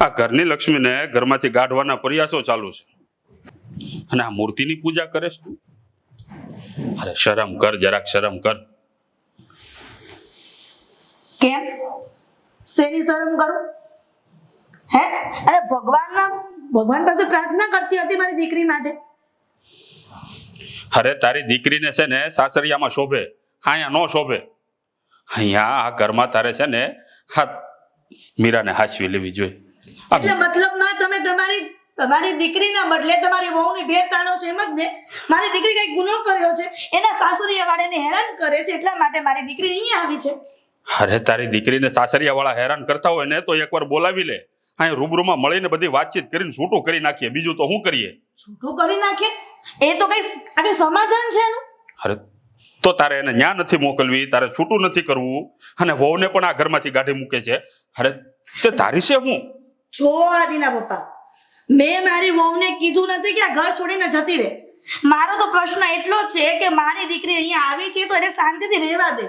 આ ઘરની લક્ષ્મીને ઘરમાંથી ગાઢવાના પ્રયાસો ચાલુ છે. અને આ મૂર્તિની પૂજા કરે છે. અરે શરમ કર જરાક શરમ કર. કેમ? શેની શરમ કરું? હે? અરે ભગવાનના ભગવાન પાસે પ્રાર્થના કરતી હતી મારી દીકરી માટે. અરે તારી દીકરીને છે ને સાસરિયામાં શોભે. અહીંયા નો શોભે. અહીંયા આ ઘરમાં તારે છે ને હા મીરાને હાસવી લેવી જોઈએ. એટલે મતલબમાં તમે તમારી તમારી દીકરીના બદલે તમારી વહુની ભેટ તાણો છો એમ જ ને? મારી દીકરી કઈ ગુનો કર્યો છે? એના સાસરિયા વાળાને હેરાન કરે છે એટલા માટે મારી દીકરી અહીંયા આવી છે. અરે તારી દીકરીને સાસરિયા વાળા હેરાન કરતા હોય ને તો એકવાર બોલાવી લે. અહીં રૂબરૂમાં મળીને બધી વાતચીત કરીને છૂટું કરી નાખીએ. બીજું તો શું કરીએ? છૂટું કરી નાખીએ? એ તો કઈ આજે સમાધાન છે એનું? અરે તો તારે એને ન્યા નથી મોકલવી તારે છૂટું નથી કરવું. અને વહુને પણ આ ઘરમાંથી ગાઢી મૂકે છે. અરે તે તારી છે હું જો આદિના પપ્પા. મેં મારી વહુને કીધું નથી કે આ ઘર છોડીને જતી રહે. મારો તો પ્રશ્ન એટલો છે કે મારી દીકરી અહીંયા આવી છે તો એને શાંતિથી રહેવા દે.